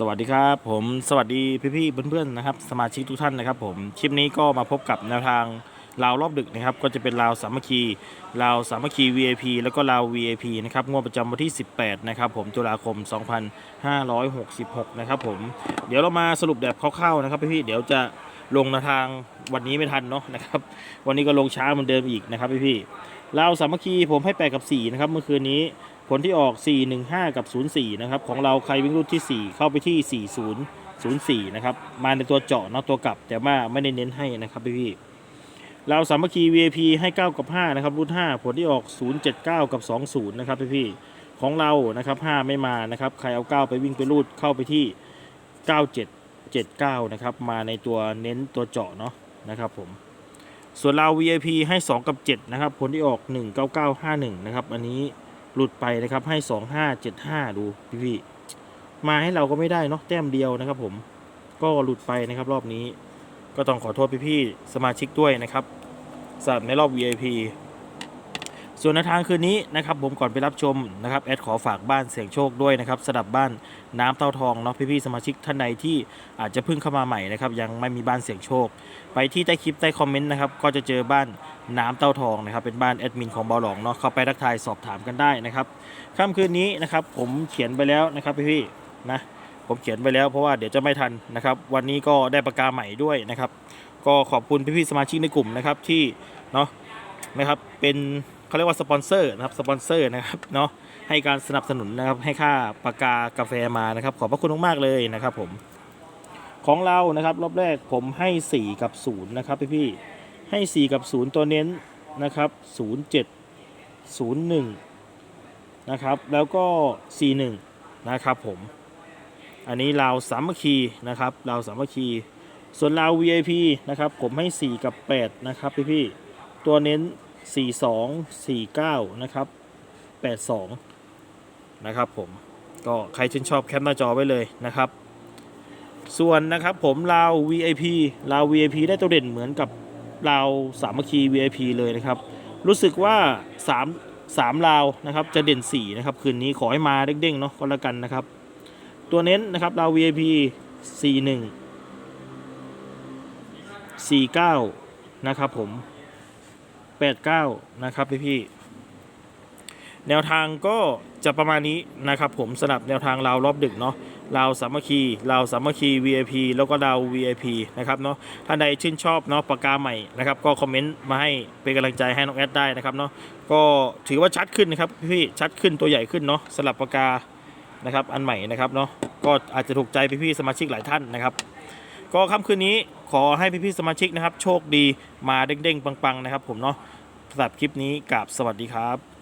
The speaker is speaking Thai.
สวัสดีครับผมสวัสดีพี่ๆเพื่อนๆนะครับสมาชิกทุกท่านนะครับผมคลิปนี้ก็มาพบกับแนวทางลาวรอบดึกนะครับ ก็จะเป็นลาวสามัคคีลาวสามัคคี VIP แล้วก็ลาว VIP นะครับงวดประจำวันที่ 18 นะครับผมตุลาคม 2566 นะครับผมเดี๋ยวเรามาสรุปแบบคร่าวๆนะครับพี่ๆเดี๋ยวจะลงแนวทางวันนี้ไม่ทันเนาะนะครับวันนี้ก็ลงช้าเหมือนเดิมอีกนะครับพี่ๆลาวสามัคคีผมให้8กับ4นะครับเมื่อคืนนี้ ผลที่ออก 415 กับ 04 นะครับ ของเราใครวิ่งรุ่นที่ 4 เข้าไปที่ 4004 นะครับ มาในตัวเจาะนาะตัวกลับ แต่ว่าไม่ได้เน้นให้นะครับพี่พี่เราสามัคคี VIP ให้ 9 กับ 5 นะครับ รุ่น 5 ผลที่ออก 079 กับ 20 นะครับพี่พี่ของเรานะครับ 5 ไม่มานะครับ ใครเอา 9 ไปวิ่งไปรูดเข้าไปที่ 9779 นะครับ มาในตัวเน้นตัวเจาะเนาะนะครับผมส่วนเรา VIP ให้ 2 กับ 7 นะครับ ผลที่ออก 19951 นะครับ อันนี้ หลุดไปนะครับ ให้สองห้าเจ็ดห้าดูพี่พี่มาให้เราก็ไม่ได้เนาะแต้มเดียวนะครับผมก็หลุดไปนะครับรอบนี้ ก็ต้องขอโทษพี่พี่สมาชิกด้วยนะครับสำหรับในรอบ VIP ส่วนในทางคืนนี้นะครับผมก่อนไปรับชมนะครับแอดขอฝากบ้านเสียงโชคด้วยนะครับสำหรับบ้านน้ำเต้าทองเนาะพี่ๆสมาชิกท่านใดที่อาจจะเพิ่งเข้ามาใหม่นะครับยังไม่มีบ้านเสียงโชค ไปที่ใต้คลิปใต้คอมเมนต์นะครับก็จะเจอบ้านน้ำเต้าทองนะครับเป็นบ้านแอดมินของบาหลองเนาะเข้าไปทักทายสอบถามกันได้นะครับค่ำคืนนี้นะครับผมเขียนไปแล้วนะครับพี่ๆนะผมเขียนไปแล้วเพราะว่าเดี๋ยวจะไม่ทันนะครับวันนี้ก็ได้ประกาใหม่ด้วยนะครับ ก็ขอบคุณพี่ๆสมาชิกในกลุ่มนะครับที่เนาะนะครับเป็น เขาเรียกว่าสปอนเซอร์นะครับสปอนเซอร์นะครับเนาะให้การสนับสนุนนะครับให้ค่าปากกากาแฟมานะครับ ขอบพระคุณมากๆเลยนะครับผมของเรานะครับรอบแรกผมให้ 4 กับ0นะครับพี่พี่ให้ 4 กับ 0 ตัวเน้นนะครับ07 01นะครับแล้วก็ 41นะครับผมอันนี้เราวสามัคคีนะครับเราวสามัคคีส่วนเราว VIP นะครับผมให้ 4 กับ 8 นะครับพี่พี่ตัวเน้น 42 49 นะครับ 82 นะครับผม ก็ใครชื่นชอบแคปหน้าจอไว้เลยนะครับ ส่วนนะครับผมลาว VIP ลาว VIP ได้ตัวเด่นเหมือนกับลาวสามัคคี VIP เลยนะครับ รู้สึกว่า 3 3ลาวนะครับ จะเด่น 4 นะครับ คืนนี้ขอให้มาเด้งๆเนาะก็แล้วกันนะครับ ตัวเน้นนะครับลาว VIP 41 49 นะครับผม 89 นะครับพี่พี่แนวทางก็จะประมาณนี้นะครับผมสำหรับแนวทางลาวรอบดึกเนาะลาวสามัคคีลาวสามัคคี VIP แล้วก็ลาว VIP นะครับเนาะท่านใดชื่นชอบเนาะปากกาใหม่นะครับก็คอมเมนต์มาให้เป็นกำลังใจให้น้องแอดได้นะครับเนาะก็ถือว่าชัดขึ้นนะครับพี่ชัดขึ้นตัวใหญ่ขึ้นเนาะสลับปากกานะครับอันใหม่นะครับเนาะก็อาจจะถูกใจพี่ๆสมาชิกหลายท่านนะครับ ก็ค่ำคืนนี้ขอให้พี่ๆสมาชิกนะครับ โชคดีมาเด้งๆ ปังๆ นะครับผมเนาะสำหรับคลิปนี้กับสวัสดีครับ